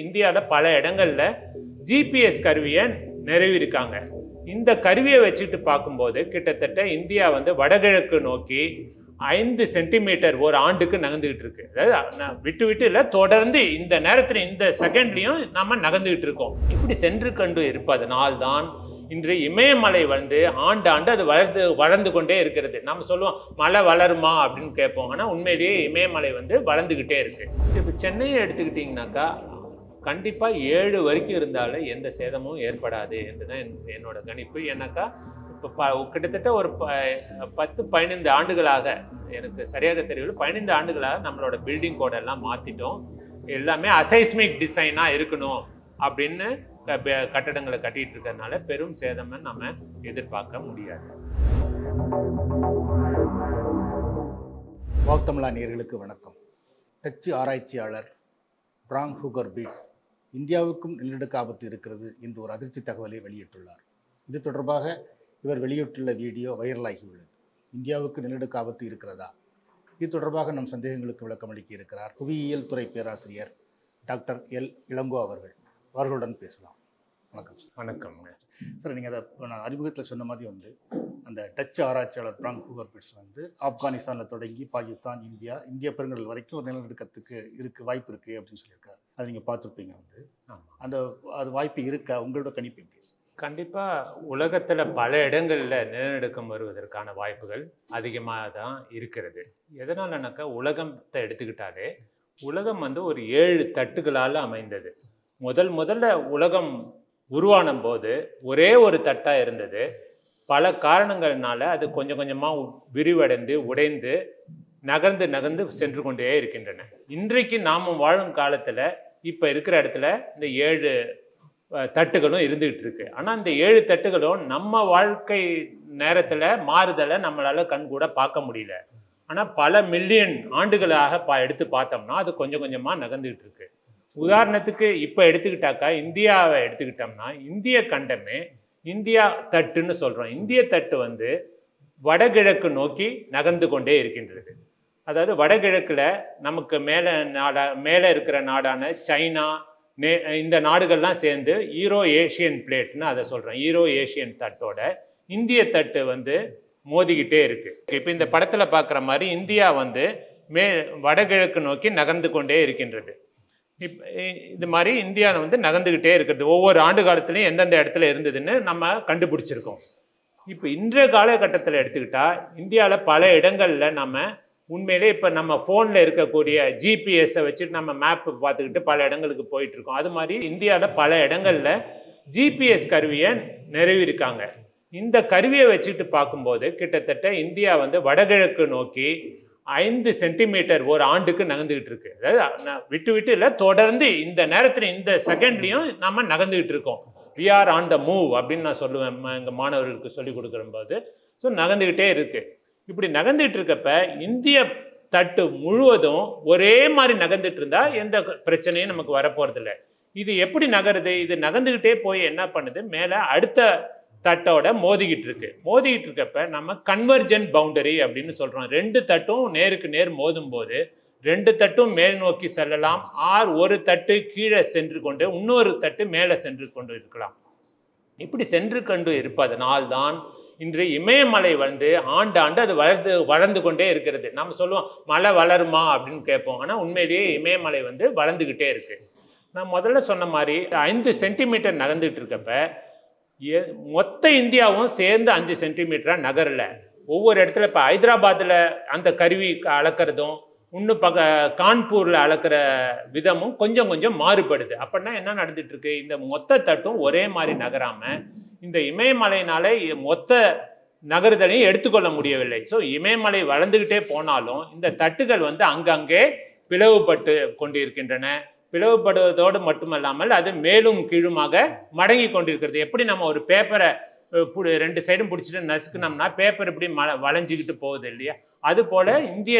இந்தியாவில் பல இடங்களில் ஜிபிஎஸ் கருவியை நிறுவியிருக்காங்க. இந்த கருவியை வச்சுக்கிட்டு பார்க்கும்போது கிட்டத்தட்ட இந்தியா வந்து வடகிழக்கு நோக்கி ஐந்து சென்டிமீட்டர் ஒரு ஆண்டுக்கு நகர்ந்துக்கிட்டு இருக்கு. அதாவது நான் விட்டு விட்டு இல்லை தொடர்ந்து இந்த நேரத்தில் இந்த செகண்ட்லையும் நம்ம நகர்ந்துக்கிட்டு இருக்கோம். இப்படி சென்று கண்டு இருப்பதனால் தான் இன்று இமயமலை வந்து ஆண்டு ஆண்டு அது வளர்ந்து வளர்ந்து கொண்டே இருக்கிறது. நம்ம சொல்லுவோம் மலை வளருமா அப்படின்னு கேட்போம். ஆனால் உண்மையிலேயே இமயமலை வந்து வளர்ந்துக்கிட்டே இருக்கு. இப்போ சென்னையை எடுத்துக்கிட்டிங்கனாக்கா கண்டிப்பாக ஏழு வரைக்கும் இருந்தாலும் எந்த சேதமும் ஏற்படாது என்று தான் என்- என்னோட கணிப்பு. ஏன்னாக்கா இப்போ ப கிட்டத்தட்ட ஒரு ப பத்து பதினைந்து ஆண்டுகளாக எனக்கு சரியாக தெரியல பதினைந்து ஆண்டுகளாக நம்மளோட பில்டிங் கோடெல்லாம் மாற்றிட்டோம் எல்லாமே அசைஸ்மிக் டிசைனாக இருக்கணும் அப்படின்னு கட்டடங்களை கட்டிகிட்டு இருக்கிறதுனால பெரும் சேதமை நம்ம எதிர்பார்க்க முடியாது. வாக்தமிழா நீர்களுக்கு வணக்கம். டச்சு ஆராய்ச்சியாளர் பிராங் ஹூகர் பீட்ஸ். இந்தியாவுக்கும் நிலநடுக்க ஆபத்து இருக்கிறது என்று ஒரு அதிர்ச்சி தகவலை வெளியிட்டுள்ளார். இது தொடர்பாக இவர் வெளியிட்டுள்ள வீடியோ வைரலாகியுள்ளது இந்தியாவுக்கு நிலநடுக்க ஆபத்து இருக்கிறதா? இது தொடர்பாக நம் சந்தேகங்களுக்கு விளக்கம் அளிக்க இருக்கிறார் புவியியல் துறை பேராசிரியர் டாக்டர் எல். இளங்கோ அவர்கள். அவர்களுடன் பேசலாம். வணக்கம் சார். வணக்கம்ங்க சார் நீங்கள் அதை நான் அறிமுகத்தில் சொன்ன மாதிரி வந்து அந்த டச் ஆராய்ச்சியாளர் பிராங்க் ஹூகர் பிட்ஸ் வந்து ஆப்கானிஸ்தானில் தொடங்கி பாகிஸ்தான் இந்தியா இந்திய பெருங்கடல் வரைக்கும் ஒரு நிலநடுக்கத்துக்கு இருக்கு வாய்ப்பு இருக்குது அப்படின்னு சொல்லியிருக்காரு. அது நீங்கள் பார்த்துருப்பீங்க வந்து. அந்த அது வாய்ப்பு இருக்கா? உங்களோட கணிப்பு எப்படி? கண்டிப்பாக உலகத்தில் பல இடங்களில் நிலநடுக்கம் வருவதற்கான வாய்ப்புகள் அதிகமாக தான் இருக்கிறது. எதனாலனாக்கா உலகத்தை எடுத்துக்கிட்டாலே உலகம் வந்து ஒரு ஏழு தட்டுகளால் அமைந்தது. முதல் முதல்ல உலகம் உருவான போது ஒரே ஒரு தட்டாக இருந்தது. பல காரணங்கள்னால அது கொஞ்சம் கொஞ்சமாக விரிவடைந்து உடைந்து நகர்ந்து நகர்ந்து சென்று கொண்டே இருக்கின்றன. இன்றைக்கு நாம் வாழும் காலத்தில் இப்போ இருக்கிற இடத்துல இந்த ஏழு தட்டுகளும் இருந்துகிட்டு இருக்கு. ஆனால் இந்த ஏழு தட்டுகளும் நம்ம வாழ்க்கை நேரத்தில் மாறுதலை நம்மளால கண்கூட பார்க்க முடியல. ஆனால் பல மில்லியன் ஆண்டுகளாக பா எடுத்து பார்த்தோம்னா அது கொஞ்சம் கொஞ்சமாக நகர்ந்துகிட்டு இருக்கு. உதாரணத்துக்கு இப்போ எடுத்துக்கிட்டாக்கா இந்தியாவை எடுத்துக்கிட்டோம்னா இந்திய கண்டமே இந்தியா தட்டுன்னு சொல்கிறோம் இந்திய தட்டு வந்து வடகிழக்கு நோக்கி நகர்ந்து கொண்டே இருக்கின்றது. அதாவது வடகிழக்கில் நமக்கு மேலே நாடா மேலே இருக்கிற நாடான சைனா நே இந்த நாடுகள்லாம் சேர்ந்து ஈரோ ஏஷியன் பிளேட்னு அதை சொல்கிறோம் ஈரோ ஏஷியன் தட்டோட இந்திய தட்டு வந்து மோதிக்கிட்டே இருக்குது இப்போ இந்த படத்தில் பார்க்குற மாதிரி இந்தியா வந்து மே வடகிழக்கு நோக்கி நகர்ந்து கொண்டே இருக்கின்றது. இப் இ- இது மாதிரி இந்தியா வந்து நகர்ந்துக்கிட்டே இருக்கிறது. ஒவ்வொரு ஆண்டு காலத்துலையும் எந்தெந்த இடத்துல இருந்ததுன்னு நம்ம கண்டுபிடிச்சிருக்கோம். இப்போ இன்றைய காலகட்டத்தில் எடுத்துக்கிட்டால் இந்தியாவில் பல இடங்களில் நம்ம உண்மையிலே இப்போ நம்ம ஃபோனில் இருக்கக்கூடிய ஜிபிஎஸ்ஸை வச்சுட்டு நம்ம மேப்பு பார்த்துக்கிட்டு பல இடங்களுக்கு போயிட்டுருக்கோம். அது மாதிரி இந்தியாவில் பல இடங்களில் ஜிபிஎஸ் கருவியை நிறுவியிருக்காங்க. இந்த கருவியை வச்சுட்டு பார்க்கும்போது கிட்டத்தட்ட இந்தியா வந்து வடகிழக்கு நோக்கி ஐந்து சென்டிமீட்டர் ஒரு ஆண்டுக்கு நகர்ந்துக்கிட்டு இருக்கு. அதாவது நான் விட்டு விட்டு இல்லை தொடர்ந்து இந்த நேரத்தில் இந்த செகண்ட்லையும் நம்ம நகர்ந்துக்கிட்டு இருக்கோம். We are on the move அப்படின்னு நான் சொல்லுவேன் எங்கள் மாணவர்களுக்கு சொல்லி கொடுக்குற போது ஸோ நகர்ந்துக்கிட்டே இருக்குது இப்படி நகர்ந்துட்டு இருக்கப்ப இந்திய தட்டு முழுவதும் ஒரே மாதிரி நகர்ந்துட்டு இருந்தா எந்த பிரச்சனையும் நமக்கு வரப்போறதில்ல. இது எப்படி நகருது? இது நகர்ந்துக்கிட்டே போய் என்ன பண்ணுது? மேலே அடுத்த தட்டோட மோதிக்கிட்டு இருக்கு. மோதிக்கிட்டு இருக்கப்ப நம்ம கன்வர்ஜென்ட் பவுண்டரி அப்படின்னு சொல்றோம். ரெண்டு தட்டும் நேருக்கு நேர் மோதும் போது ரெண்டு தட்டும் மேல் நோக்கி செல்லலாம். ஆர் ஒரு தட்டு கீழே சென்று கொண்டு இன்னொரு தட்டு மேலே சென்று கொண்டு இருக்கலாம். இப்படி சென்று கொண்டு இருப்பதனால் தான் இன்று இமயமலை வந்து ஆண்டு ஆண்டு அது வளர்ந்து வளர்ந்து கொண்டே இருக்கிறது. நம்ம சொல்லுவோம் மலை வளருமா அப்படின்னு கேட்போம். ஆனால் உண்மையிலேயே இமயமலை வந்து வளர்ந்துக்கிட்டே இருக்கு. நான் முதல்ல சொன்ன மாதிரி ஐந்து சென்டிமீட்டர் நகர்ந்துட்டு இருக்கப்ப மொத்த இந்தியாவும் சேர்ந்து அஞ்சு சென்டிமீட்டராக நகரல. ஒவ்வொரு இடத்துல இப்போ ஹைதராபாத்தில் அந்த கருவி அளக்கிறதும் இன்னும் பக கான்பூரில் அளக்கிற விதமும் கொஞ்சம் கொஞ்சம் மாறுபடுது. அப்படின்னா என்ன நடந்துகிட்ருக்கு இந்த மொத்த தட்டும் ஒரே மாதிரி நகராமல் இந்த இமயமலையினாலே மொத்த நகருதலையும் எடுத்துக்கொள்ள முடியவில்லை. ஸோ இமயமலை வளர்ந்துக்கிட்டே போனாலும் இந்த தட்டுகள் வந்து அங்கங்கே பிளவுபட்டு கொண்டிருக்கின்றன. பிளவுபடுவதோடு மட்டுமல்லாமல் அது மேலும் கீழுமாக மடங்கி கொண்டிருக்கிறது. எப்படி நம்ம ஒரு பேப்பரை ரெண்டு சைடும் பிடிச்சிட்டு நசுக்கினோம்னா பேப்பர் இப்படி ம வளைஞ்சிக்கிட்டு போகுது இல்லையா? அது போல் இந்திய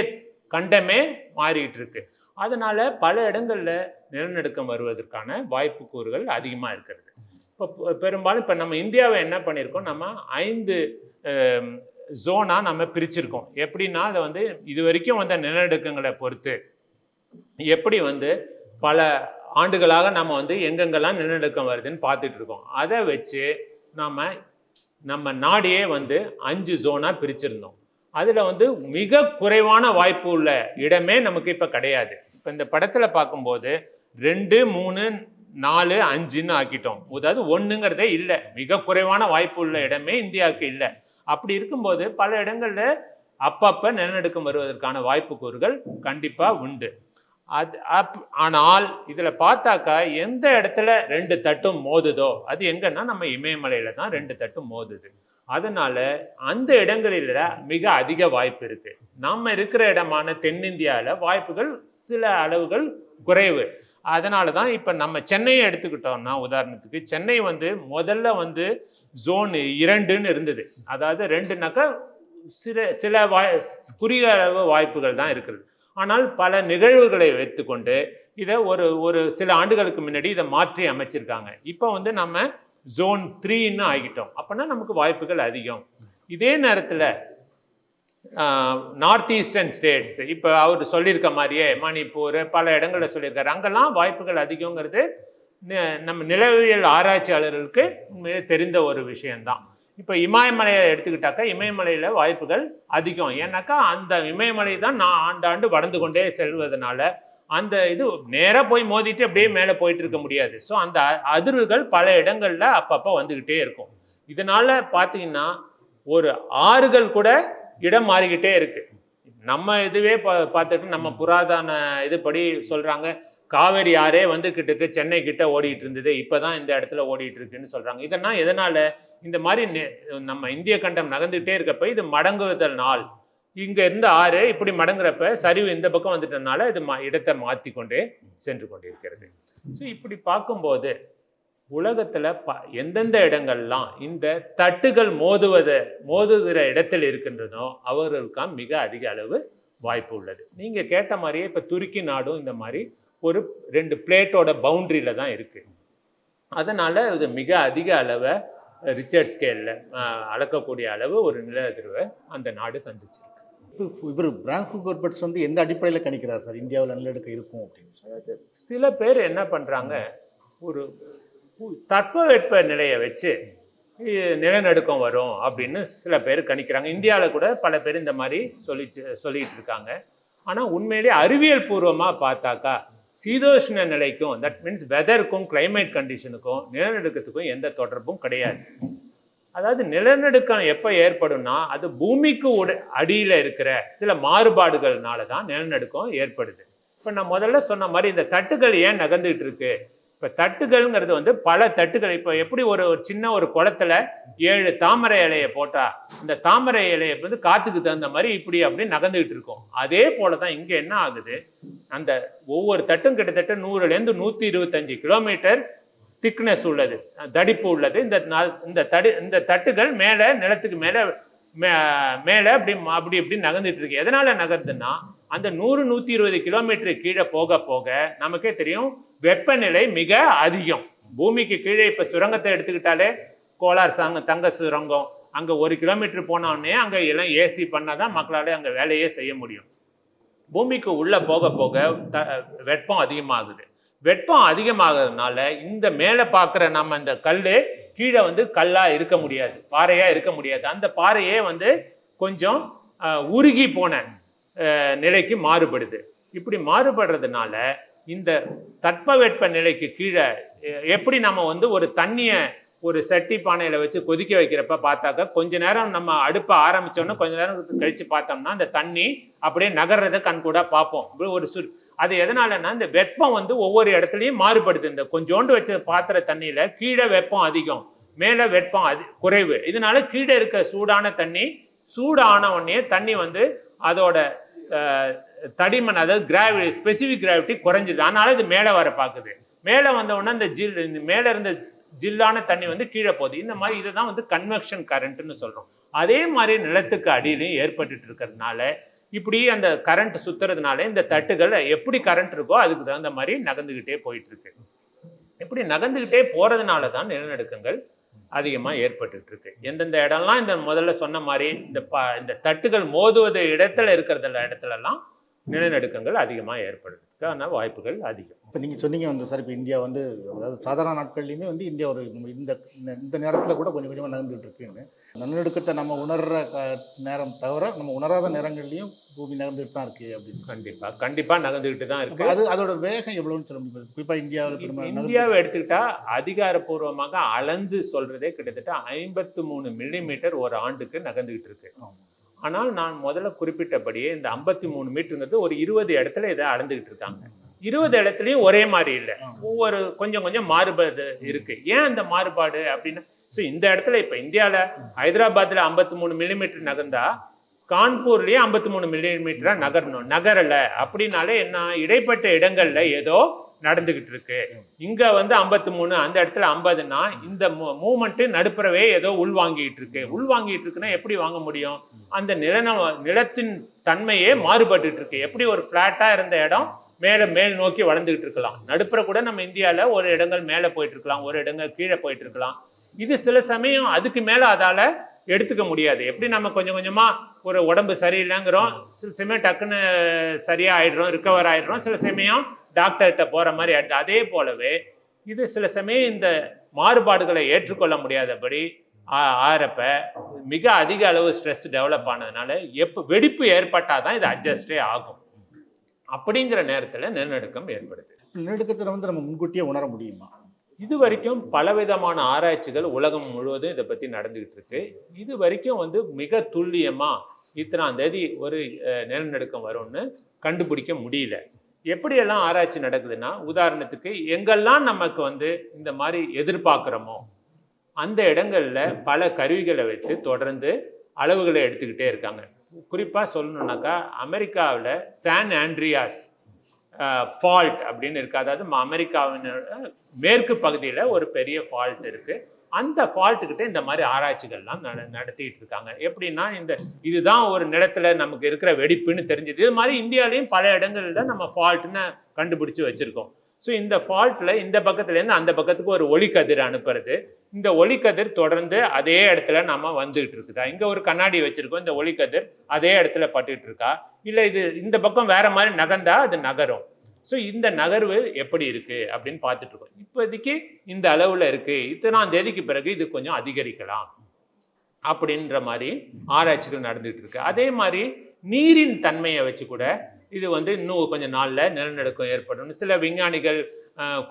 கண்டமே மாறிக்கிட்டு இருக்கு அதனால பல இடங்களில் நிலநடுக்கம் வருவதற்கான வாய்ப்பு கூறுகள் அதிகமாக இருக்கிறது. இப்போ பெரும்பாலும் இப்போ நம்ம இந்தியாவை என்ன பண்ணியிருக்கோம் நம்ம ஐந்து ஜோனாக நம்ம பிரிச்சிருக்கோம். எப்படின்னா அதை வந்து இது வரைக்கும் வந்த நிலநடுக்கங்களை பொறுத்து எப்படி வந்து பல ஆண்டுகளாக நம்ம வந்து எங்கெங்கெல்லாம் நிலநடுக்கம் வருதுன்னு பார்த்துட்டு இருக்கோம். அதை வச்சு நாம் நம்ம நாடையே வந்து அஞ்சு ஜோனாக பிரிச்சிருந்தோம். அதில் வந்து மிக குறைவான வாய்ப்பு உள்ள இடமே நமக்கு இப்போ கிடையாது. இப்போ இந்த படத்தில் பார்க்கும்போது ரெண்டு மூணு நாலு அஞ்சுன்னு ஆக்கிட்டோம். அதாவது ஒன்றுங்கிறதே இல்லை. மிக குறைவான வாய்ப்பு உள்ள இடமே இந்தியாவுக்கு இல்லை. அப்படி இருக்கும்போது பல இடங்களில் அப்பப்போ நிலநடுக்கம் வருவதற்கான வாய்ப்பு கூறுகள் கண்டிப்பாக உண்டு. அது அப் ஆனால் இதில் பார்த்தாக்கா எந்த இடத்துல ரெண்டு தட்டும் மோதுதோ அது எங்கன்னா நம்ம இமயமலையில் தான் ரெண்டு தட்டும் மோதுது. அதனால அந்த இடங்களில் மிக அதிக வாய்ப்பு இருக்குது நம்ம இருக்கிற இடமான தென்னிந்தியாவில் வாய்ப்புகள் சில அளவுகள் குறைவு. அதனால தான் இப்போ நம்ம சென்னையை எடுத்துக்கிட்டோம்னா உதாரணத்துக்கு சென்னை வந்து முதல்ல வந்து ஜோனு இரண்டுன்னு இருந்தது. அதாவது ரெண்டுனாக்கா சில சில வாய் குறுகிய அளவு வாய்ப்புகள் தான் இருக்கிறது. ஆனால் பல நிகழ்வுகளை வைத்துக்கொண்டு இதை ஒரு ஒரு சில ஆண்டுகளுக்கு முன்னாடி இதை மாற்றி அமைச்சிருக்காங்க. இப்போ வந்து நம்ம ஜோன் த்ரீன்னு ஆகிட்டோம். அப்போனா நமக்கு வாய்ப்புகள் அதிகம். இதே நேரத்தில் நார்த் ஈஸ்டர்ன் ஸ்டேட்ஸ் இப்போ அவர் சொல்லியிருக்க மாதிரியே மணிப்பூர் பல இடங்களில் சொல்லியிருக்காரு. அங்கெல்லாம் வாய்ப்புகள் அதிகங்கிறது நம்ம நிலவியல் ஆராய்ச்சியாளர்களுக்கு உண்மையிலே தெரிந்த ஒரு விஷயந்தான் இப்போ இமயமலையை எடுத்துக்கிட்டாக்கா இமயமலையில் வாய்ப்புகள் அதிகம். ஏன்னாக்கா அந்த இமயமலை தான் நான் ஆண்டாண்டு வளர்ந்து கொண்டே செல்வதனால அந்த இது நேராக போய் மோதிட்டு அப்படியே மேலே போயிட்டு இருக்க முடியாது. ஸோ அந்த அதிர்வுகள் பல இடங்களில் அப்பப்போ வந்துக்கிட்டே இருக்கும். இதனால் பார்த்தீங்கன்னா ஒரு ஆறுகள் கூட இடம் மாறிக்கிட்டே இருக்கு. நம்ம இதுவே பார்த்துட்டு நம்ம புராதன இதுபடி சொல்றாங்க. காவேரி ஆறே வந்து கிட்டத்தட்ட சென்னை கிட்ட ஓடிட்டு இருந்தது இப்பதான் இந்த இடத்துல ஓடிட்டு இருக்குன்னு சொல்றாங்க. இதெல்லாம் எதனால? இந்த மாதிரி நெ- நம்ம இந்திய கண்டம் நகர்ந்துகிட்டே இருக்கப்ப இது மடங்குவதல் நாள். இங்க இருந்த ஆறு இப்படி மடங்குறப்ப சரிவு இந்த பக்கம் வந்துட்டனால இது இடத்தை மாற்றி கொண்டே சென்று கொண்டிருக்கிறது. ஸோ இப்படி பார்க்கும்போது உலகத்துல ப எந்தெந்த இடங்கள்லாம் இந்த தட்டுகள் மோதுவத மோதுகிற இடத்தில் இருக்கின்றனோ அவர்களுக்காம் மிக அதிக அளவு வாய்ப்பு உள்ளது. நீங்க கேட்ட மாதிரியே இப்ப துருக்கி நாடும் இந்த மாதிரி ஒரு ரெண்டு பிளேட்டோட பவுண்டரியில தான் இருக்கு. அதனால இது மிக அதிக அளவை ரிச்சர்ட் ஸ்கேல்ல அளக்கக்கூடிய அளவு ஒரு நில அதிர்வை அந்த நாடு சந்திச்சிருக்கு. இப்போ இவர் பிராங்கு கோர்பட்ஸ் வந்து எந்த அடிப்படையில் கணிக்கிறார் சார்? இந்தியாவில் நிலநடுக்கம் இருக்கும் அப்படின்னு. சில பேர் என்ன பண்றாங்க? ஒரு தட்பவெட்ப நிலையை வச்சு நிலநடுக்கம் வரும் அப்படின்னு சில பேர் கணிக்கிறாங்க. இந்தியாவில் கூட பல பேர் இந்த மாதிரி சொல்லி சொல்லிட்டு இருக்காங்க. ஆனால் உண்மையிலேயே அறிவியல் பூர்வமாக பார்த்தாக்கா சீதோஷ்ண நிலைக்கும் தட் மீன்ஸ் வெதருக்கும் கிளைமேட் கண்டிஷனுக்கும் நிலநடுக்கத்துக்கும் எந்த தொடர்பும் கிடையாது. அதாவது நிலநடுக்கம் எப்போ ஏற்படும்னா அது பூமிக்கு உட அடியில் இருக்கிற சில மாறுபாடுகள்னால தான் நிலநடுக்கம் ஏற்படுது. இப்போ நான் முதல்ல சொன்ன மாதிரி இந்த தட்டுகள் ஏன் நகர்ந்துகிட்டு இருக்கு? இப்போ தட்டுகள்ங்கிறது வந்து பல தட்டுகள். இப்போ எப்படி ஒரு ஒரு சின்ன ஒரு குளத்துல ஏழு தாமரை இலையை போட்டால் இந்த தாமரை இலையை வந்து காற்றுக்கு தகுந்த மாதிரி இப்படி அப்படி நகர்ந்துக்கிட்டு இருக்கும். அதே போல தான் இங்கே என்ன ஆகுது? அந்த ஒவ்வொரு தட்டும் கிட்டத்தட்ட நூறுலேருந்து நூற்றி இருபத்தஞ்சு கிலோமீட்டர் திக்னஸ் உள்ளது தடிப்பு உள்ளது. இந்த இந்த தடி இந்த தட்டுகள் மேலே நிலத்துக்கு மேலே மேலே அப்படி ம- அப்படி இப்படி நகர்ந்துட்டு இருக்கு. எதனால நகருதுன்னா அந்த நூறு நூற்றி இருபது கிலோமீட்டர் கீழே போக போக நமக்கே தெரியும் வெப்பநிலை மிக அதிகம். பூமிக்கு கீழே இப்போ சுரங்கத்தை எடுத்துக்கிட்டாலே கோலார் சங்க தங்க சுரங்கம் அங்கே ஒரு கிலோமீட்டர் போனோடனே அங்கே எல்லாம் ஏசி பண்ணால் தான் மக்களால் அங்கே வேலையே செய்ய முடியும். பூமிக்கு உள்ளே போக போக த வெப்பம் அதிகமாகுது. வெப்பம் அதிகமாகிறதுனால இந்த மேலே பார்க்குற நம்ம இந்த கல் கீழே வந்து கல்லாக இருக்க முடியாது பாறையாக இருக்க முடியாது. அந்த பாறையே வந்து கொஞ்சம் உருகி போன நிலைக்கு மாறுபடுது. இப்படி மாறுபடுறதுனால இந்த தட்பவெட்ப நிலைக்கு கீழே எ- எப்படி நம்ம வந்து ஒரு தண்ணியை ஒரு சட்டி பானையில் வச்சு கொதிக்க வைக்கிறப்ப பார்த்தாக்கா கொஞ்ச நேரம் நம்ம அடுப்பை ஆரம்பிச்சோன்னா கொஞ்ச நேரம் கழித்து பார்த்தோம்னா அந்த தண்ணி அப்படியே நகர்றதை கண் கூட பார்ப்போம். அப்படி ஒரு சு அது எதனாலன்னா இந்த வெப்பம் வந்து ஒவ்வொரு இடத்துலையும் மாறுபடுது. இந்த கொஞ்சோண்டு வச்ச பாத்திர தண்ணியில் கீழே வெப்பம் அதிகம் மேலே வெப்பம் அதி குறைவு. இதனால கீழே இருக்க சூடான தண்ணி சூடான உடனே தண்ணி வந்து அதோட தடிமன் அதாவது கிராவி ஸ்பெசிஃபிக் கிராவிட்டி குறைஞ்சிது. அதனால இது மேலே வர பார்க்குது மேலே வந்த உடனே ஜில் இந்த மேலே இருந்த ஜில்லான தண்ணி வந்து கீழே போகுது. இந்த மாதிரி இதை தான் வந்து கன்வெக்ஷன் கரண்ட்டுன்னு சொல்கிறோம் அதே மாதிரி நிலத்துக்கு அடியிலையும் ஏற்பட்டுட்டு இருக்கிறதுனால இப்படி அந்த கரண்ட் சுற்றுறதுனால இந்த தட்டுகள் எப்படி கரண்ட் இருக்கோ அதுக்கு தகுந்த மாதிரி நகர்ந்துக்கிட்டே போயிட்டுருக்கு. இப்படி நகர்ந்துக்கிட்டே போகிறதுனால தான் நிலநடுக்கங்கள் அதிகமாக ஏற்பட்டுட்டு இருக்கு எந்தெந்த இடம்லாம் இந்த முதல்ல சொன்ன மாதிரி இந்த ப இந்த தட்டுகள் மோதுவது இடத்துல இருக்கிறதுல இடத்துலலாம் நிலநடுக்கங்கள் அதிகமாக ஏற்படுறதுக்கான வாய்ப்புகள் அதிகம். இப்போ நீங்கள் சொன்னீங்க வந்து சார் இப்போ இந்தியா வந்து அதாவது சாதாரண நாட்கள்லையுமே வந்து இந்தியா ஒரு இந்த இந்த- நேரத்தில் கூட கொஞ்சம் கொஞ்சமாக நகர்ந்துட்டு இருக்குன்னு. நிலநடுக்கத்தை நம்ம உணர்ற க- நேரம் தவிர நம்ம உணராத நேரங்கள்லையும் பூமி நகர்ந்துட்டு தான் இருக்கு அப்படின்னு கண்டிப்பா. கண்டிப்பா நகர்ந்துகிட்டு தான் அப்ப இருக்கு அது அதோட வேகம் எவ்வளோன்னு சொல்ல முடியும்? குறிப்பாக இந்தியாவில் இந்தியாவை எடுத்துக்கிட்டா அதிகாரப்பூர்வமாக அளந்து சொல்றதே கிட்டத்தட்ட ஐம்பத்து மூணு மில்லிமீட்டர் ஒரு ஆண்டுக்கு நகர்ந்துகிட்டு இருக்கு. ஆனால் நான் முதல்ல குறிப்பிட்டபடியே இந்த ஐம்பத்தி மூணு மீட்டருங்கிறது ஒரு இருபது இடத்துல இதை அளந்துகிட்டு இருக்காங்க. இருபது இடத்துலையும் ஒரே மாதிரி இல்லை. ஒவ்வொரு கொஞ்சம் கொஞ்சம் மாறுபாடு இருக்கு. ஏன் அந்த மாறுபாடு அப்படின்னா? ஸோ இந்த இடத்துல இப்போ இந்தியாவில் ஹைதராபாத்தில் ஐம்பத்தி மூணு மில்லிமீட்டர் நகர்ந்தா கான்பூர்லேயே ஐம்பத்தி மூணு மில்லிமீட்டரா நகரணும். நகரல. அப்படின்னாலே என்ன? இடைப்பட்ட இடங்கள்ல ஏதோ நடந்துகிட்டு இருக்கு இங்க வந்து ஐம்பத்தி மூணு அந்த இடத்துல ஐம்பதுன்னா இந்த மூமெண்ட் நடுப்புறவே ஏதோ உள்வாங்கிட்டு இருக்கு உள்வாங்கிட்டு இருக்குன்னா எப்படி வாங்க முடியும்? அந்த நிலன நிலத்தின் தன்மையே மாறுபட்டுட்டு இருக்கு எப்படி ஒரு பிளாட்டா இருந்த இடம் மேல மேல் நோக்கி வளர்ந்துகிட்டு இருக்கலாம் நடுப்புற கூட நம்ம இந்தியால ஒரு இடங்கள் மேல போயிட்டு இருக்கலாம் ஒரு இடங்கள் கீழே போயிட்டு இருக்கலாம் இது சில சமயம் அதுக்கு மேல அதால எடுத்துக்க முடியாது. எப்படி நம்ம கொஞ்சம் கொஞ்சமா ஒரு உடம்பு சரியில்லைங்கிறோம் சில சமயம் டக்குன்னு சரியா ஆயிடுறோம் ரிக்கவர் ஆயிடுறோம். சில சமயம் டாக்டர்கிட்ட போற மாதிரி ஆயிடுது அதே போலவே இது சில சமயம் இந்த மாறுபாடுகளை ஏற்றுக்கொள்ள முடியாதபடி ஆறப்ப மிக அதிக அளவு ஸ்ட்ரெஸ் டெவலப் ஆனதுனால எப்போ வெடிப்பு ஏற்பட்டாதான் இது அட்ஜஸ்டே ஆகும். அப்படிங்கிற நேரத்துல நிலநடுக்கம் ஏற்படுது. நிலநடுக்கத்தை வந்து நம்ம முன்கூட்டியே உணர முடியுமா? இது வரைக்கும் பலவிதமான ஆராய்ச்சிகள் உலகம் முழுவதும் இதை பற்றி நடந்துகிட்டு இருக்கு. இது வரைக்கும் வந்து மிக துல்லியமா இத்தனாம் தேதி ஒரு நிலநடுக்கம் வரும்னு கண்டுபிடிக்க முடியல. எப்படியெல்லாம் ஆராய்ச்சி நடக்குதுன்னா உதாரணத்துக்கு எங்கெல்லாம் நமக்கு வந்து இந்த மாதிரி எதிர்பார்க்குறோமோ அந்த இடங்களில் பல கருவிகளை வச்சு தொடர்ந்து அளவுகளை எடுத்துக்கிட்டே இருக்காங்க. குறிப்பாக சொல்லணுன்னாக்கா அமெரிக்காவில் சான் ஆண்ட்ரியாஸ் ஃபால்ட் அப்படின்னு இருக்குது அதாவது அமெரிக்காவினோட மேற்கு பகுதியில் ஒரு பெரிய ஃபால்ட் இருக்குது அந்த ஃபால்ட்டுக்கிட்ட இந்த மாதிரி ஆராய்ச்சிகள்லாம் நட நடத்திட்டு இருக்காங்க எப்படின்னா இந்த இதுதான் ஒரு நிலத்துல நமக்கு இருக்கிற வெடிப்புன்னு தெரிஞ்சது. இது மாதிரி இந்தியாலையும் பல இடங்களில் நம்ம ஃபால்ட்டுன்னு கண்டுபிடிச்சு வச்சுருக்கோம். ஸோ இந்த ஃபால்ட்டில் இந்த பக்கத்துலேருந்து அந்த பக்கத்துக்கு ஒரு ஒளிக்கதிர் அனுப்புறது. இந்த ஒளிக்கதிர் தொடர்ந்து அதே இடத்துல நம்ம வந்துகிட்டு இருக்குதா இங்கே ஒரு கண்ணாடி வச்சுருக்கோம். இந்த ஒளிக்கதிர் அதே இடத்துல பட்டுக்கிட்டு இருக்கா இல்லை இது இந்த பக்கம் வேற மாதிரி நகர்ந்தா அது நகரும். ஸோ இந்த நகர்வு எப்படி இருக்கு அப்படின்னு பார்த்துட்டு இருக்கோம் இப்போதைக்கு இந்த அளவில் இருக்குது இத்தனாம் தேதிக்கு பிறகு இது கொஞ்சம் அதிகரிக்கலாம் அப்படின்ற மாதிரி ஆராய்ச்சிகள் நடந்துகிட்டு இருக்கு. அதே மாதிரி நீரின் தன்மையை வச்சு கூட இது வந்து இன்னும் கொஞ்சம் நாளில் நிலநடுக்கம் ஏற்படும். சில விஞ்ஞானிகள்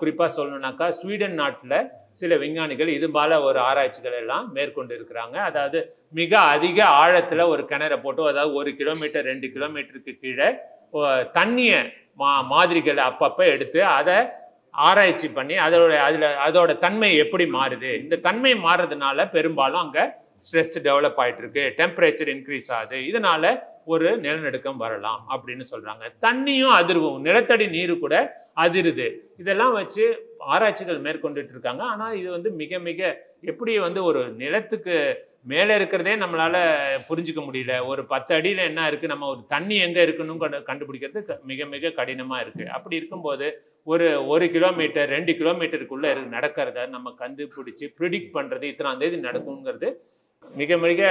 குறிப்பாக சொல்லணுனாக்கா ஸ்வீடன் நாட்டில் சில விஞ்ஞானிகள் இது போல ஒரு ஆராய்ச்சிகள் எல்லாம் மேற்கொண்டு இருக்கிறாங்க. அதாவது மிக அதிக ஆழத்தில் ஒரு கிணறை போட்டு அதாவது ஒரு கிலோமீட்டர் ரெண்டு கிலோமீட்டருக்கு கீழே தண்ணியை மா மாதிரிகளை அப்பப்போ எடுத்து அதை ஆராய்ச்சி பண்ணி அதோட அதில் அதோட தன்மை எப்படி மாறுது? இந்த தன்மை மாறுறதுனால பெரும்பாலும் அங்கே ஸ்ட்ரெஸ் டெவலப் ஆயிட்டு இருக்கு டெம்பரேச்சர் இன்க்ரீஸ் ஆகுது. இதனால ஒரு நிலநடுக்கம் வரலாம் அப்படின்னு சொல்கிறாங்க தண்ணியும் அதிர்வும் நிலத்தடி நீர் கூட அதிருது. இதெல்லாம் வச்சு ஆராய்ச்சிகள் மேற்கொண்டுட்டு இருக்காங்க. ஆனால் இது வந்து மிக மிக எப்படி வந்து ஒரு நிலத்துக்கு மேலே இருக்கிறதே நம்மளால் புரிஞ்சுக்க முடியல. ஒரு பத்து அடியில் என்ன இருக்குது நம்ம ஒரு தண்ணி எங்கே இருக்குன்னு கண்டு- கண்டுபிடிக்கிறது க- மிக மிக கடினமாக இருக்குது அப்படி இருக்கும்போது ஒரு ஒரு கிலோமீட்டர் ரெண்டு கிலோமீட்டருக்குள்ளே இருக்கு நடக்கிறத நம்ம கண்டுபிடிச்சி ப்ரிடிக்ட் பண்ணுறது இத்தனாம் தேதி நடக்குங்கிறது மிக மிக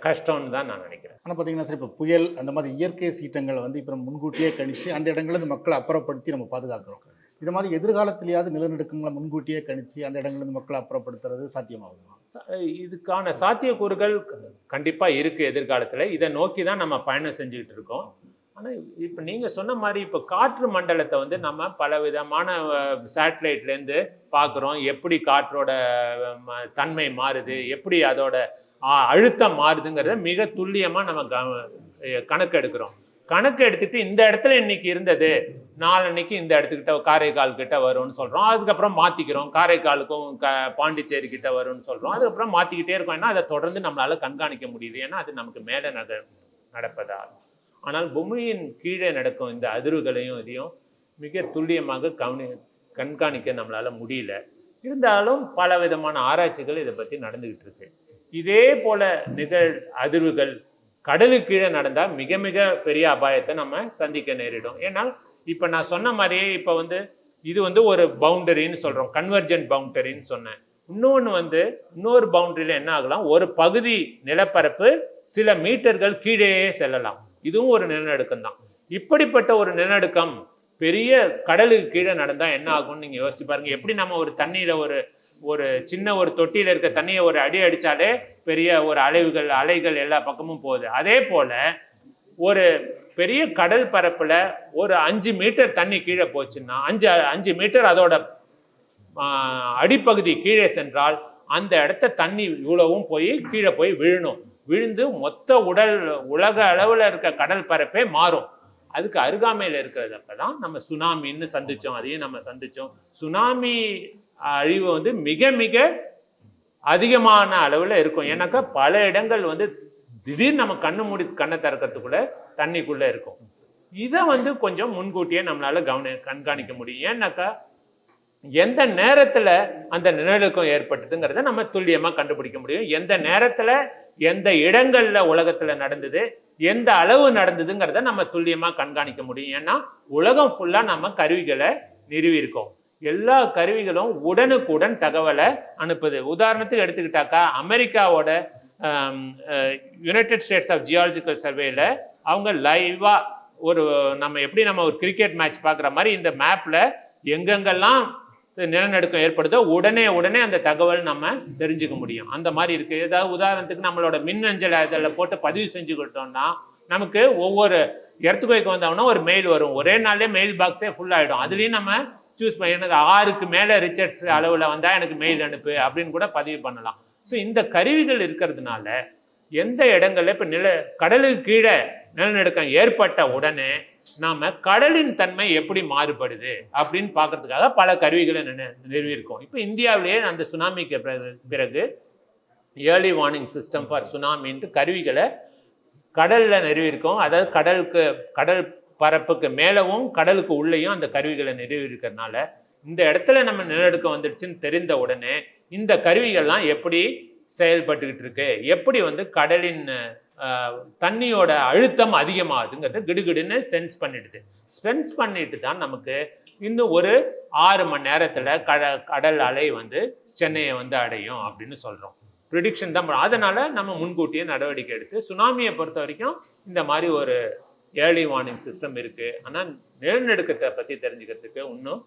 கஷ்டம்னு தான் நான் நினைக்கிறேன். ஆனால் பார்த்தீங்கன்னா சார் இப்போ புயல் அந்த மாதிரி இயற்கை சீற்றங்களை வந்து இப்போ முன்கூட்டியே கணித்து அந்த இடங்களில் மக்களை அப்புறப்படுத்தி நம்ம பாதுகாக்கிறோம். இது மாதிரி எதிர்காலத்திலேயாவது நிலநடுக்கங்களை முன்கூட்டியே கணிச்சு அந்த இடங்கள்லேருந்து மக்களை அப்புறப்படுத்துறது சாத்தியமாகுமா? ச- இதுக்கான சாத்தியக்கூறுகள் க- இருக்குது எதிர்காலத்தில். இதை நோக்கி தான் நம்ம பயணம் செஞ்சுக்கிட்டு இருக்கோம். ஆனால் இப்போ நீங்கள் சொன்ன மாதிரி இப்போ காற்று மண்டலத்தை வந்து நம்ம பல விதமான சேட்டலைட்லேருந்து பார்க்குறோம் எப்படி காற்றோட ம- தன்மை மாறுது? எப்படி அதோட அழுத்தம் மாறுதுங்கிறத மிக துல்லியமாக நம்ம கணக்கு எடுக்கிறோம் கணக்கு எடுத்துட்டு இந்த இடத்துல இன்னைக்கு இருந்தது நாளன்னைக்கு இந்த இடத்துக்கிட்ட காரைக்கால் கிட்ட வரும்னு சொல்றோம். அதுக்கப்புறம் மாத்திக்கிறோம். காரைக்காலுக்கும் க பாண்டிச்சேரி கிட்ட வரும்னு சொல்றோம். அதுக்கப்புறம் மாத்திக்கிட்டே இருக்கோம். ஏன்னா அதை தொடர்ந்து நம்மளால கண்காணிக்க முடியுது. ஏன்னா அது நமக்கு மேலே நட நடப்பதால் ஆனால் பூமியின் கீழே நடக்கும் இந்த அதிர்வுகளையும் இதையும் மிக துல்லியமாக கவனி கண்காணிக்க நம்மளால முடியல. இருந்தாலும் பல விதமான ஆராய்ச்சிகள் இதை பற்றி நடந்துகிட்டு இருக்கு. இதே போல நிகழ் அதிர்வுகள் கடலுக்கு கீழே மிக மிக பெரிய அபாயத்தை நம்ம சந்திக்க நேரிடும். ஏன்னா இப்போ நான் சொன்ன மாதிரியே இப்போ வந்து இது வந்து ஒரு பவுண்டரின்னு சொல்கிறோம் கன்வர்ஜென்ட் பவுண்டரின்னு சொன்னேன். இன்னொன்று வந்து இன்னொரு பவுண்டரியில் என்ன ஆகலாம்? ஒரு பகுதி நிலப்பரப்பு சில மீட்டர்கள் கீழேயே செல்லலாம். இதுவும் ஒரு நிலநடுக்கம் தான். இப்படிப்பட்ட ஒரு நிலநடுக்கம் பெரிய கடலுக்கு கீழே நடந்தால் என்ன ஆகும்னு நீங்கள் யோசிச்சு பாருங்கள் எப்படி நம்ம ஒரு தண்ணியில் ஒரு ஒரு சின்ன ஒரு தொட்டியில் இருக்க தண்ணியை ஒரு அடி அடித்தாலே பெரிய ஒரு அலைவுகள் அலைகள் எல்லா பக்கமும் போகுது. அதே போல் ஒரு பெரிய கடல் பரப்பில் ஒரு அஞ்சு மீட்டர் தண்ணி கீழே போச்சுன்னா அஞ்சு அஞ்சு மீட்டர் அதோட அடிப்பகுதி கீழே சென்றால் அந்த இடத்த தண்ணி இவ்வளவும் போய் கீழே போய் விழணும். விழுந்து மொத்த உடல் உலக அளவில் இருக்க கடல் பரப்பே மாறும். அதுக்கு அருகாமையில் இருக்கிறதப்ப தான் நம்ம சுனாமின்னு சந்தித்தோம் அதையும் நம்ம சந்தித்தோம் சுனாமி அழிவு வந்து மிக மிக அதிகமான அளவில் இருக்கும். ஏன்னாக்கா பல இடங்கள் வந்து திடீர்னு நம்ம கண்ணு மூடி கண்ணை திறக்கிறதுக்குள்ள தண்ணிக்குள்ளே இருக்கும். இதை வந்து கொஞ்சம் முன்கூட்டியே நம்மளால் கவனி கண்காணிக்க முடியும். ஏன்னாக்கா எந்த நேரத்தில் அந்த நிலநடுக்கம் ஏற்பட்டதுங்கிறத நம்ம துல்லியமாக கண்டுபிடிக்க முடியும். எந்த நேரத்தில் எந்த இடங்களில் உலகத்தில் நடந்தது எந்த அளவு நடந்ததுங்கிறத நம்ம துல்லியமாக கண்காணிக்க முடியும். ஏன்னா உலகம் ஃபுல்லாக நம்ம கருவிகளை நிறுவியிருக்கோம். எல்லா கருவிகளும் உடனுக்குடன் தகவலை அனுப்புது. உதாரணத்துக்கு எடுத்துக்கிட்டாக்கா அமெரிக்காவோட யுனைடெட் ஸ்டேட்ஸ் ஆஃப் ஜியாலஜிக்கல் சர்வேல அவங்க லைவா ஒரு நம்ம எப்படி நம்ம ஒரு கிரிக்கெட் மேட்ச் பார்க்குற மாதிரி இந்த மேப்ல எங்கெங்கெல்லாம் நிலநடுக்கம் ஏற்படுதோ உடனே உடனே அந்த தகவல் நம்ம தெரிஞ்சுக்க முடியும். அந்த மாதிரி இருக்கு. ஏதாவது உதாரணத்துக்கு நம்மளோட மின்னஞ்சல் அதில் போட்டு பதிவு செஞ்சுக்கிட்டோம்னா நமக்கு ஒவ்வொரு இடத்துக்கு வந்தோம்னா ஒரு மெயில் வரும். ஒரே நாள்லேயே மெயில் பாக்ஸே ஃபுல் ஆகிடும் அதுலேயும் நம்ம சூஸ் பண்ணி எனக்கு ஆறுக்கு மேலே ரிச்சர்ட்ஸ் அளவில் வந்தால் எனக்கு மெயில் அனுப்பு அப்படின்னு கூட பதிவு பண்ணலாம். ஸோ இந்த கருவிகள் இருக்கிறதுனால எந்த இடங்களில் இப்போ நில கடலுக்கு கீழே நிலநடுக்கம் ஏற்பட்ட உடனே நாம் கடலின் தன்மை எப்படி மாறுபடுது அப்படின்னு பார்க்கறதுக்காக பல கருவிகளை நின- நிறுவியிருக்கோம். இப்போ இந்தியாவிலேயே அந்த சுனாமிக்கு பிறகு பிறகு ஏர்லி வார்னிங் சிஸ்டம் ஃபார் சுனாமின்ட்டு கருவிகளை கடலில் நிறுவியிருக்கோம். அதாவது கடலுக்கு கடல் பரப்புக்கு மேலவும் கடலுக்கு உள்ளேயும் அந்த கருவிகளை நிறுவி இருக்கிறதுனால இந்த இடத்துல நம்ம நிலநடுக்கம் வந்துடுச்சுன்னு தெரிந்த உடனே இந்த கருவிகள்லாம் எப்படி செயல்பட்டுக்கிட்டு இருக்கு? எப்படி வந்து கடலின் தண்ணியோட அழுத்தம் அதிகமாகுதுங்கிறத கிடுகிடுன்னு சென்ஸ் பண்ணிடுது. சென்ஸ் பண்ணிட்டு தான் நமக்கு இன்னும் ஒரு ஆறு மணி நேரத்தில் கட கடல் அலை வந்து சென்னையை வந்து அடையும் அப்படின்னு சொல்கிறோம் ப்ரிடிக்ஷன் தான். அதனால் நம்ம முன்கூட்டியே நடவடிக்கை எடுத்து சுனாமியை பொறுத்த வரைக்கும் இந்த மாதிரி ஒரு ஏர்லி வார்னிங் சிஸ்டம் இருக்கு. ஆனால் நிலநடுக்கத்தை பற்றி தெரிஞ்சுக்கிறதுக்கு இன்னும்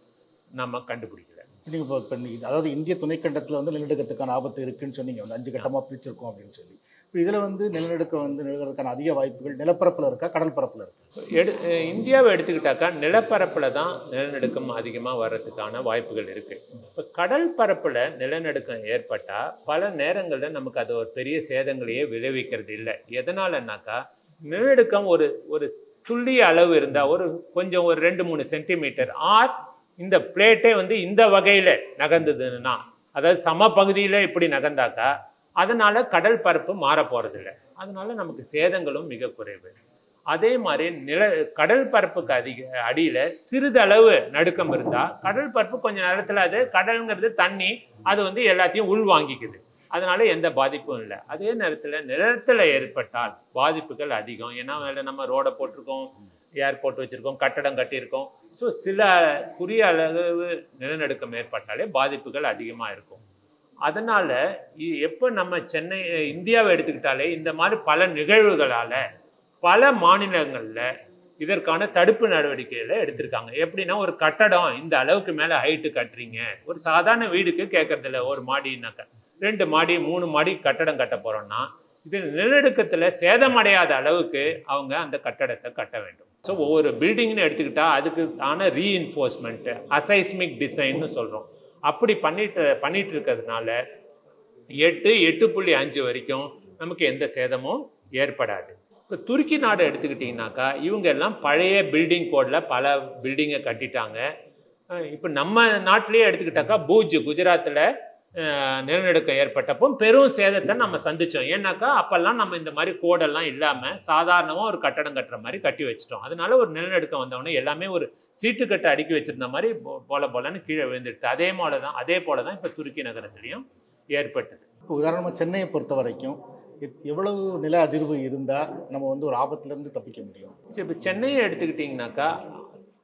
நம்ம கண்டுபிடிக்கல. நீங்கள் இப்போ அதாவது இந்திய துணைக்கண்டத்தில் வந்து நிலநடுக்கத்துக்கான ஆபத்து இருக்குன்னு சொன்னீங்க. வந்து அஞ்சு கட்டமாக பிரிச்சிருக்கோம் அப்படின்னு சொல்லி. இப்போ இதில் வந்து நிலநடுக்கம் வந்து நிலநடுக்கான அதிக வாய்ப்புகள் நிலப்பரப்பில் இருக்கா கடல் பரப்பில் இருக்கா? எடு இந்தியாவை எடுத்துக்கிட்டாக்கா நிலப்பரப்பில் தான் நிலநடுக்கம் அதிகமாக வர்றதுக்கான வாய்ப்புகள் இருக்குது இப்போ கடல் பரப்பில் நிலநடுக்கம் ஏற்பட்டால் பல நேரங்களில் நமக்கு அது ஒரு பெரிய சேதங்களையே விளைவிக்கிறது இல்லை. எதனாலனாக்கா நிலநடுக்கம் ஒரு ஒரு துல்லிய அளவு இருந்தால் ஒரு கொஞ்சம் ஒரு ரெண்டு மூணு சென்டிமீட்டர். ஆர் இந்த பிளேட்டே வந்து இந்த வகையில் நகர்ந்ததுன்னா அதாவது சம பகுதியில் இப்படி நகர்ந்தாக்கா அதனால் கடல் பரப்பு மாற போகிறதில்ல அதனால் நமக்கு சேதங்களும் மிக குறைவு. அதே மாதிரி நில கடல் பரப்புக்கு அதிக அடியில் சிறிதளவு நடுக்கம் இருந்தால் கடல் பரப்பு கொஞ்சம் நேரத்தில் அது கடல்ங்கிறது தண்ணி அது வந்து எல்லாத்தையும் உள்வாங்கிக்குது அதனால எந்த பாதிப்பும் இல்லை. அதே நேரத்தில் நிலத்தில் ஏற்பட்டால் பாதிப்புகள் அதிகம். ஏன்னா அதில் நம்ம ரோடை போட்டிருக்கோம் ஏர்போர்ட் வச்சுருக்கோம் கட்டடம் கட்டியிருக்கோம். ஸோ சில குறிய அளவு நிலநடுக்கம் ஏற்பட்டாலே பாதிப்புகள் அதிகமாக இருக்கும். அதனால் எப்போ நம்ம சென்னை இந்தியாவை எடுத்துக்கிட்டாலே இந்த மாதிரி பல நிகழ்வுகளால் பல மாநிலங்களில் இதற்கான தடுப்பு நடவடிக்கைகளை எடுத்திருக்காங்க. எப்படின்னா ஒரு கட்டடம் இந்த அளவுக்கு மேலே ஹைட்டு கட்டுறீங்க. ஒரு சாதாரண வீடுக்கு கேட்கறதில்ல ஒரு மாடினாக்க ரெண்டு மாடி மூணு மாடி கட்டடம் கட்ட போகிறோன்னா இது நிலநடுக்கத்தில் சேதமடையாத அளவுக்கு அவங்க அந்த கட்டடத்தை கட்ட வேண்டும். ஸோ ஒவ்வொரு பில்டிங்னு எடுத்துக்கிட்டால் அதுக்கு ஆன ரீஇன்ஃபோர்ஸ்மெண்ட் அசைஸ்மிக் டிசைன்னு சொல்கிறோம் அப்படி பண்ணிட்டு பண்ணிட்டு இருக்கிறதுனால எட்டு எட்டு புள்ளி அஞ்சு வரைக்கும் நமக்கு எந்த சேதமும் ஏற்படாது. இப்போ துருக்கி நாடு எடுத்துக்கிட்டிங்கனாக்கா இவங்க எல்லாம் பழைய பில்டிங் கோடில் பல பில்டிங்கை கட்டிட்டாங்க. இப்போ நம்ம நாட்டிலேயே எடுத்துக்கிட்டாக்கா பூஜ் குஜராத்தில் நிலநடுக்கம் ஏற்பட்டப்போ பெரும் சேதத்தை நம்ம சந்திச்சோம். ஏன்னாக்கா அப்போல்லாம் நம்ம இந்த மாதிரி கோடெல்லாம் இல்லாமல் சாதாரணமாக ஒரு கட்டடம் கட்டுற மாதிரி கட்டி வச்சிட்டோம். அதனால ஒரு நிலநடுக்கம் வந்தவொடனே எல்லாமே ஒரு சீட்டு கட்டை அடுக்கி வச்சிருந்த மாதிரி போல போலன்னு கீழே விழுந்துடுது அதே போல தான் அதே போல தான் இப்போ துருக்கி நகரத்துலையும் ஏற்பட்டது. இப்போ உதாரணமாக சென்னையை பொறுத்த வரைக்கும் எவ்வளவு நில அதிர்வு இருந்தால் நம்ம வந்து ஒரு ஆபத்துலேருந்து தப்பிக்க முடியும்? இப்போ சென்னையை எடுத்துக்கிட்டிங்கனாக்கா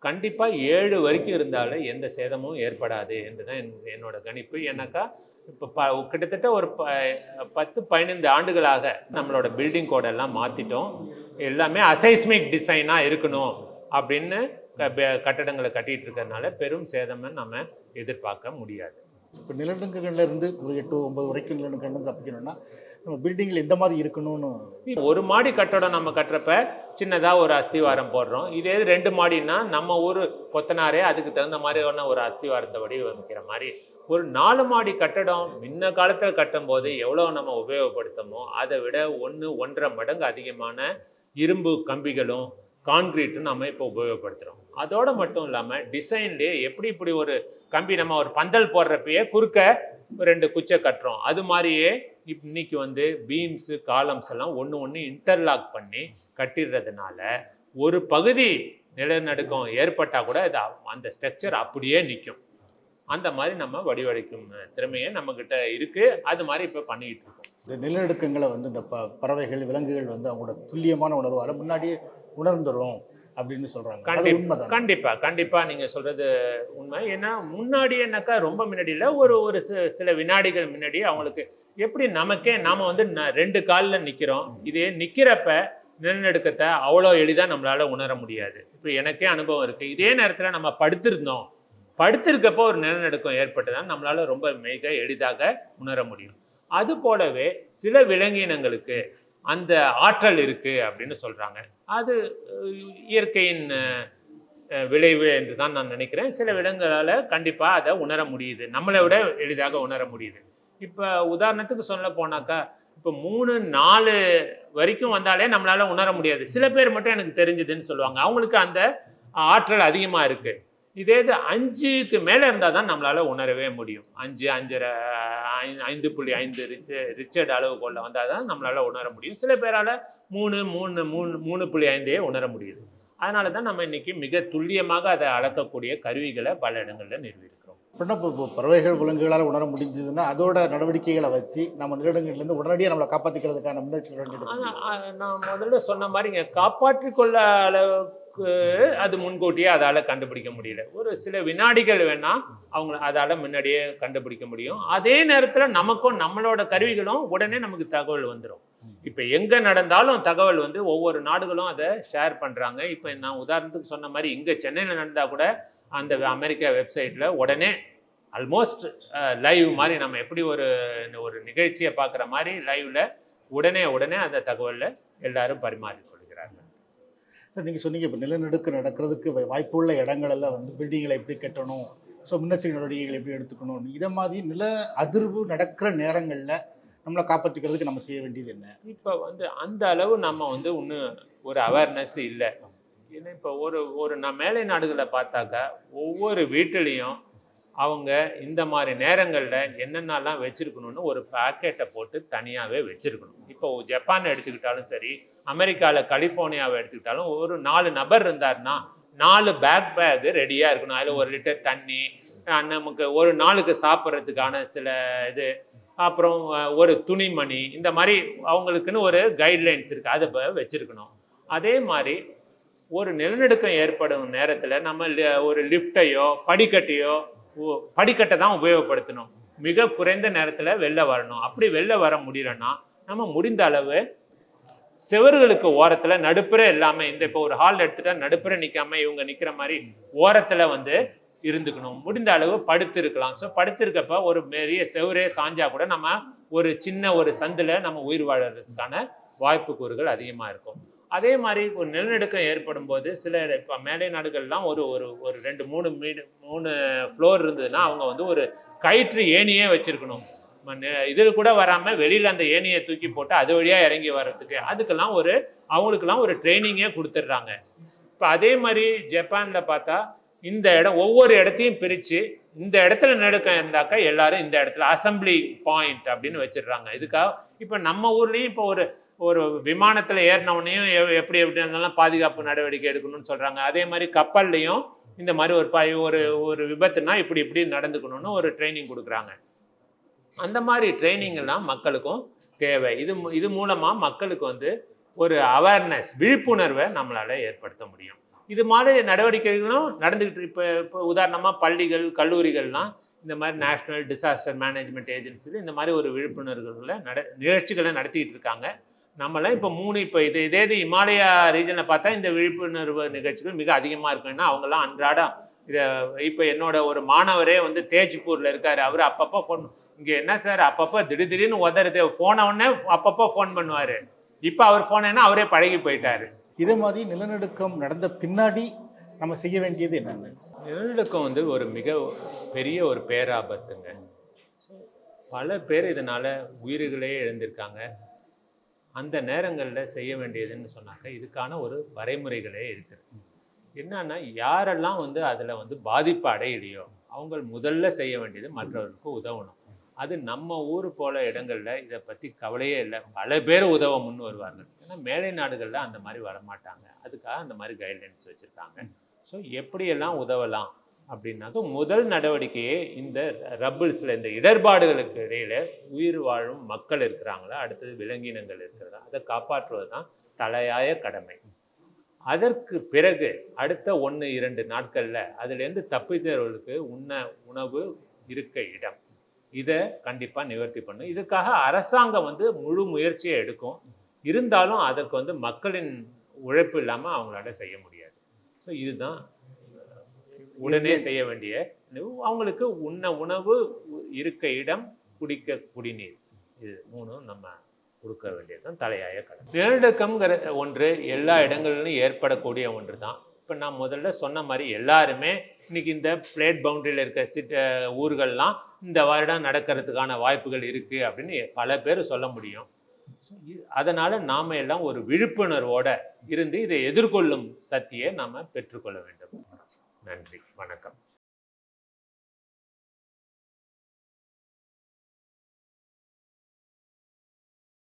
கண்டிப்பாக ஏழு வரைக்கும் இருந்தாலும் எந்த சேதமும் ஏற்படாது என்று தான் என் என்னோட கணிப்பு. ஏன்னாக்கா இப்போ ப கிட்டத்தட்ட ஒரு ப பத்து பதினைந்து ஆண்டுகளாக நம்மளோட பில்டிங் கோடெல்லாம் மாற்றிட்டோம் எல்லாமே அசைஸ்மிக் டிசைனாக இருக்கணும் அப்படின்னு கட்டடங்களை கட்டிகிட்டு இருக்கிறதுனால பெரும் சேதமை நம்ம எதிர்பார்க்க முடியாது. இப்போ நிலநடுக்கங்கள்ல இருந்து ஒரு எட்டு ஒம்பது வரைக்கும் நிலநடுக்கங்கள் தப்பிக்கணும்னா பில்டிங்கில் எந்த மாதிரி இருக்கணும்னு. ஒரு மாடி கட்டடம் நம்ம கட்டுறப்ப சின்னதாக ஒரு அஸ்திவாரம் போடுறோம். இதே ரெண்டு மாடின்னா நம்ம ஊர் கொத்தனாரே அதுக்கு தகுந்த மாதிரியான ஒரு அஸ்திவாரத்தை வடிவமைக்கிற மாதிரி ஒரு நாலு மாடி கட்டடம் முன்ன காலத்தில் கட்டும்போது எவ்வளோ நம்ம உபயோகப்படுத்தமோ அதை விட ஒன்று ஒன்றரை மடங்கு அதிகமான இரும்பு கம்பிகளும் கான்கிரீட்டும் நம்ம இப்போ உபயோகப்படுத்துகிறோம் அதோடு மட்டும் இல்லாமல் டிசைன்லேயே எப்படி இப்படி ஒரு கம்பி நம்ம ஒரு பந்தல் போடுறப்பயே குறுக்க ரெண்டு குச்சை கட்டுறோம். அது மாதிரியே இன்னைக்கு வந்து பீம்ஸு காலம்ஸ் எல்லாம் ஒன்று ஒன்று இன்டர்லாக் பண்ணி கட்டிடுறதுனால ஒரு பகுதி நிலநடுக்கம் ஏற்பட்டால் கூட இது அந்த ஸ்ட்ரக்சர் அப்படியே நிற்கும் அந்த மாதிரி நம்ம வடிவடைக்கும் திறமையே நம்மக்கிட்ட இருக்குது அது மாதிரி இப்போ பண்ணிக்கிட்டு இருக்கோம். இந்த நிலநடுக்கங்களை வந்து இந்த ப பறவைகள் விலங்குகள் வந்து அவங்களோட துல்லியமான உணர்வால் முன்னாடியே உணர்ந்துரும் அப்படின்னு சொல்றாங்க. அது கண்டிப்பா. உண்மைதான்? கண்டிப்பா கண்டிப்பா நீங்க சொல்றது உண்மை. ஏன்னா முன்னாடி என்னக்கா ரொம்ப முன்னாடி இல்ல ஒரு ஒரு சில வினாடிகள் முன்னாடி அவங்களுக்கு எப்படி நமக்கே நாம் வந்து ந- ரெண்டு காலில் நிற்கிறோம் இதே நிற்கிறப்ப நிலநடுக்கத்தை அவ்வளோ எளிதாக நம்மளால் உணர முடியாது. இப்போ எனக்கே அனுபவம் இருக்குது இதே நேரத்தில் நம்ம படுத்திருந்தோம். படுத்திருக்கப்போ ஒரு நிலநடுக்கம் ஏற்பட்டுதான் நம்மளால ரொம்ப மிக எளிதாக உணர முடியும். அது போலவே சில விலங்கினங்களுக்கு அந்த ஆற்றல் இருக்குது அப்படின்னு சொல்கிறாங்க அது இயற்கையின் விளைவு என்று தான் நான் நினைக்கிறேன். சில விலங்குகளால் கண்டிப்பாக அதை உணர முடியுது. நம்மளை விட எளிதாக உணர முடியுது. இப்போ உதாரணத்துக்கு சொல்ல போனாக்கா இப்போ மூணு நாலு வரைக்கும் வந்தாலே நம்மளால் உணர முடியாது. சில பேர் மட்டும் எனக்கு தெரிஞ்சதுன்னு சொல்லுவாங்க. அவங்களுக்கு அந்த ஆற்றல் அதிகமாக இருக்குது இதே இது அஞ்சுக்கு மேலே இருந்தால் தான் நம்மளால் உணரவே முடியும். அஞ்சு அஞ்சரை ஐந்து புள்ளி ஐந்து ரிச்ச ரிச்சர்ட் அளவுகோலில் வந்தால் தான் நம்மளால் உணர முடியும். சில பேரால் மூணு மூணு மூணு மூணு புள்ளி ஐந்தையே உணர முடியுது. அதனால தான் நம்ம இன்றைக்கி மிக துல்லியமாக அதை அளக்கக்கூடிய கருவிகளை பல இடங்களில் நிறுவிடும் இப்போ இப்போ பறவைகள் விலங்குகளால் உணர முடிஞ்சதுன்னா அதோட நடவடிக்கைகளை வச்சு நம்ம நிலநடுக்கங்கள்லேருந்து உடனடியாக நம்மளை காப்பாற்றிக்கிறதுக்கான முன்னெச்சரிக்கை நான் முதல்ல சொன்ன மாதிரி இங்கே கொள்ள அளவுக்கு அது முன்கூட்டியே அதால் கண்டுபிடிக்க முடியல. ஒரு சில வினாடிகள் வேணால் அவங்க அதால் முன்னாடியே கண்டுபிடிக்க முடியும். அதே நேரத்தில் நமக்கும் நம்மளோட கருவிகளும் உடனே நமக்கு தகவல் வந்துடும் இப்போ எங்கே நடந்தாலும் தகவல் வந்து ஒவ்வொரு நாடுகளும் அதை ஷேர் பண்ணுறாங்க இப்போ நான் உதாரணத்துக்கு சொன்ன மாதிரி இங்கே சென்னையில் நடந்தால் கூட அந்த அமெரிக்கா வெப்சைட்டில் உடனே ஆல்மோஸ்ட் லைவ் மாதிரி நம்ம எப்படி ஒரு ஒரு நிகழ்ச்சியை பார்க்குற மாதிரி லைவ்ல உடனே உடனே அந்த தகவலை எல்லாரும் பரிமாறிக்கொள்கிறார்கள். சார் நீங்கள் சொன்னீங்க இப்போ நிலநடுக்கம் நடக்கிறதுக்கு வாய்ப்புள்ள இடங்களெல்லாம் வந்து பில்டிங்களை எப்படி கட்டணும்? ஸோ முன்னெச்சரிக்கை நடவடிக்கைகள் எப்படி எடுத்துக்கணும்? இதை மாதிரி நில அதிர்வு நடக்கிற நேரங்களில் நம்மளை காப்பாற்றிக்கிறதுக்கு நம்ம செய்ய வேண்டியது என்ன? இப்போ வந்து அந்த அளவு நம்ம வந்து இன்னும் ஒரு அவேர்னஸ் இல்லை. ஏன்னா இப்போ ஒரு ஒரு நான் மேலை நாடுகளை பார்த்தாக்கா ஒவ்வொரு வீட்டிலையும் அவங்க இந்த மாதிரி நேரங்களில் என்னென்னலாம் வச்சுருக்கணும்னு ஒரு பேக்கெட்டை போட்டு தனியாகவே வச்சுருக்கணும். இப்போ ஜப்பான் எடுத்துக்கிட்டாலும் சரி அமெரிக்காவில் கலிஃபோர்னியாவை எடுத்துக்கிட்டாலும் ஒரு நாலு நபர் இருந்தாருன்னா நாலு பேக் பேக் ரெடியாக இருக்கணும். அதில் ஒரு லிட்டர் தண்ணி நமக்கு ஒரு நாளுக்கு சாப்பிட்றதுக்கான சில இது அப்புறம் ஒரு துணிமணி இந்த மாதிரி அவங்களுக்குன்னு ஒரு கைட்லைன்ஸ் இருக்குது அதை வச்சுருக்கணும். அதே மாதிரி ஒரு நிலநடுக்கம் ஏற்படும் நேரத்தில் நம்ம லி- ஒரு லிஃப்டையோ படிக்கட்டையோ படிக்கட்டை தான் உபயோகப்படுத்தணும். மிக குறைந்த நேரத்தில் வெளில வரணும். அப்படி வெளில வர முடியலன்னா நம்ம முடிந்த அளவு செவர்களுக்கு ஓரத்தில் நடுப்புற இல்லாமல் இந்த இப்போ ஒரு ஹால் எடுத்துட்டா நடுப்புற நிற்காம இவங்க நிற்கிற மாதிரி ஓரத்தில் வந்து இருந்துக்கணும். முடிந்த அளவு படுத்து இருக்கலாம் ஸோ படுத்திருக்கப்ப ஒரு பெரிய செவரே சாஞ்சா கூட நம்ம ஒரு சின்ன ஒரு சந்தில் நம்ம உயிர் வாழறதுக்கான வாய்ப்புக்கூறுகள் அதிகமாக இருக்கும். அதே மாதிரி ஒரு நிலநடுக்கம் ஏற்படும் போது சில இப்போ மேலை நாடுகள்லாம் ஒரு ஒரு ஒரு ரெண்டு மூணு மீடு மூணு ஃப்ளோர் இருந்ததுன்னா அவங்க வந்து ஒரு கயிற்று ஏணியே வச்சிருக்கணும். இதில் கூட வராமல் வெளியில் அந்த ஏணியை தூக்கி போட்டு அது வழியாக இறங்கி வர்றதுக்கு அதுக்கெல்லாம் ஒரு அவங்களுக்கெல்லாம் ஒரு ட்ரைனிங்கே கொடுத்துட்றாங்க. இப்போ அதே மாதிரி ஜப்பானில் பார்த்தா இந்த இடம் ஒவ்வொரு இடத்தையும் பிரித்து இந்த இடத்துல நடுக்கம் இருந்தாக்கா எல்லாரும் இந்த இடத்துல அசம்பிளி பாயிண்ட் அப்படின்னு வச்சிடுறாங்க. இதுக்காக இப்போ நம்ம ஊர்லேயும் இப்போ ஒரு ஒரு விமானத்தில் ஏறினவனையும் எப்படி எப்படி இருந்தாலும் பாதுகாப்பு நடவடிக்கை எடுக்கணும்னு சொல்கிறாங்க அதே மாதிரி கப்பல்லையும் இந்த மாதிரி ஒரு ப ஒரு ஒரு விபத்துனா இப்படி இப்படி நடந்துக்கணும்னு ஒரு ட்ரைனிங் கொடுக்குறாங்க. அந்த மாதிரி ட்ரைனிங்லாம் மக்களுக்கும் தேவை. இது இது மூலமாக மக்களுக்கு வந்து ஒரு அவேர்னஸ் விழிப்புணர்வை நம்மளால் ஏற்படுத்த முடியும். இது மாதிரி நடவடிக்கைகளும் நடந்துக்கிட்டு இப்போ இப்போ உதாரணமாக பள்ளிகள் கல்லூரிகள்லாம் இந்த மாதிரி நேஷ்னல் டிசாஸ்டர் மேனேஜ்மெண்ட் ஏஜென்சியில் இந்த மாதிரி ஒரு விழிப்புணர்வுகளை நட நிகழ்ச்சிகளை நடத்திக்கிட்டு இருக்காங்க. நம்மளாம் இப்போ மூணு இப்போ இது இதே இது இமாலயா ரீஜனில் பார்த்தா இந்த விழிப்புணர்வு நிகழ்ச்சிகள் மிக அதிகமாக இருக்கும் ஏன்னா அவங்கெல்லாம் அன்றாடம் இதை இப்போ என்னோட ஒரு மாணவரே வந்து தேஜ்பூரில் இருக்காரு. அவர் அப்பப்போ ஃபோன் இங்கே என்ன சார்? அப்பப்போ திடீர் திடீர்னு உதறது. போன உடனே அப்பப்போ ஃபோன் பண்ணுவார். இப்போ அவர் ஃபோன் என்ன அவரே பழகி போயிட்டாரு. இதே மாதிரி நிலநடுக்கம் நடந்த பின்னாடி நம்ம செய்ய வேண்டியது என்னென்ன? நிலநடுக்கம் வந்து ஒரு மிக பெரிய ஒரு பேராபத்துங்க. பல பேர் இதனால் உயிர்களே இழந்திருக்காங்க. அந்த நேரங்களில் செய்ய வேண்டியதுன்னு சொன்னாக்க இதுக்கான ஒரு வரைமுறைகளே இருக்குது என்னன்னா யாரெல்லாம் வந்து அதில் வந்து பாதிப்பு அடையலையோ அவங்க முதல்ல செய்ய வேண்டியது மற்றவர்களுக்கு உதவணும். அது நம்ம ஊர் போல இடங்களில் இதை பற்றி கவலையே இல்லை. பல பேர் உதவ முன் வருவார்கள். ஏன்னா மேலை நாடுகளில் அந்த மாதிரி வரமாட்டாங்க. அதுக்காக அந்த மாதிரி கைட்லைன்ஸ் வச்சுருக்காங்க. ஸோ எப்படியெல்லாம் உதவலாம்? அப்படின்னாக்க முதல் நடவடிக்கையே இந்த ரப்பிள்ஸில் இந்த இடர்பாடுகளுக்கு இடையில் உயிர் வாழும் மக்கள் இருக்கிறாங்களா? அடுத்தது விலங்கினங்கள் இருக்கிறதா? அதை காப்பாற்றுவது தான் தலையாய கடமை. அதற்கு பிறகு அடுத்த ஒன்று இரண்டு நாட்களில் அதுலேருந்து தப்பித்தவர்களுக்கு உண்ண உணவு இருக்க இடம். இதை கண்டிப்பாக நிவர்த்தி பண்ணும். இதுக்காக அரசாங்கம் வந்து முழு முயற்சியை எடுக்கும். இருந்தாலும் அதற்கு வந்து மக்களின் உழைப்பு இல்லாமல் அவங்களால செய்ய முடியாது. ஸோ இதுதான் உடனே செய்ய வேண்டிய அவங்களுக்கு உண்ண உணவு இருக்க இடம் குடிக்க குடிநீர். இது மூணும் நம்ம கொடுக்க வேண்டியது தான் தலையாய கடமை. நிலநடுக்கம்ங்கிற ஒன்று எல்லா இடங்களிலும் ஏற்படக்கூடிய ஒன்று தான் இப்போ நான் முதல்ல சொன்ன மாதிரி எல்லாருமே இன்னைக்கு இந்த பிளேட் பவுண்டரியில் இருக்க சிட் ஊர்கள்லாம் இந்த வருடம் நடக்கிறதுக்கான வாய்ப்புகள் இருக்குது அப்படின்னு பல பேர் சொல்ல முடியும். அதனால நாம எல்லாம் ஒரு விழிப்புணர்வோட இருந்து இதை எதிர்கொள்ளும் சக்தியை நாம பெற்றுக்கொள்ள வேண்டும். நன்றி. வணக்கம்.